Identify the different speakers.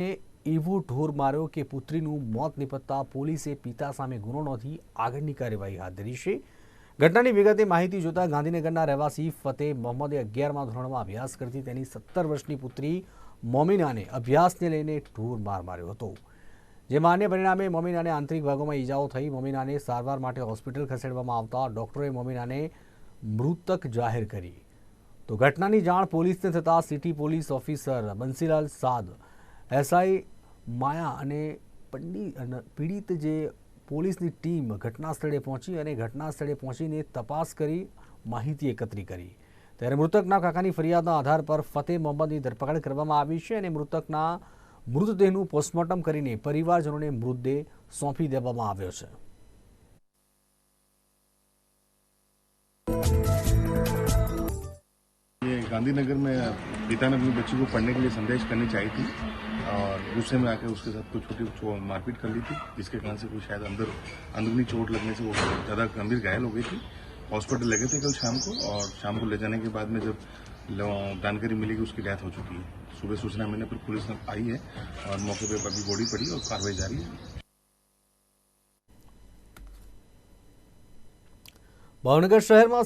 Speaker 1: એવો ઢોર માર્યો કે પુત્રીનું મોત નિપજતા પોલીસે પિતા સામે ગુનો નોંધી આગળની કાર્યવાહી હાથ ધરી છે. ઘટનાની વિગતે માહિતી જોતા ગાંધીનગરના રહેવાસી ફતેહ મોહમ્મદે અગિયારમાં ધોરણમાં અભ્યાસ કરતી તેની સત્તર વર્ષની પુત્રી મોમિનાને અભ્યાસને લઈને ઢોર માર માર્યો હતો. જે અન્ય પરિણામે મોમિનાને આંતરિક ભાગોમાં ઈજાઓ થઈ, મોમિનાને સારવાર માટે હોસ્પિટલ ખસેડવામાં આવતા ડોક્ટરોએ મોમિનાને મૃતક જાહેર કરી. તો ઘટનાની જાણ પોલીસને થતાં સિટી પોલીસ ઓફિસર બંસીલાલ સાદ એસઆઈ માયા અને પંડિત અને પીડિત જે પોલીસની ટીમ ઘટના સ્થળે પહોંચી અને ઘટના સ્થળે પહોંચીને તપાસ કરી માહિતી એકત્રિત કરી ત્યારે મૃતકના કાકાની ફરિયાદના આધાર પર ફતેહ મોહમ્મદની ધરપકડ કરવામાં આવી છે અને મૃતકના મૃતદેહનું પોસ્ટમોર્ટમ કરીને પરિવારજનોને મૃતદેહ સોંપી દેવામાં આવ્યો છે
Speaker 2: ये गांधीनगर में पिता ने अपनी बच्ची को पढ़ने के लिए संदेश करनी चाहिए थी और गुस्से में आके उसके साथ कुछ छोटी छो- मारपीट कर ली थी जिसके कारण से कोई शायद अंदर अंदरूनी चोट लगने से वो ज़्यादा गंभीर घायल हो गई थी हॉस्पिटल ले गए थे कल शाम को और शाम को ले जाने के बाद में जब ल- जानकारी मिली कि उसकी डेथ हो चुकी है सुबह सूचना मिलने पर पुलिस आई है और मौके पर अभी बॉडी पड़ी और कार्रवाई जारी है
Speaker 1: ભાવનગર શહેરમાં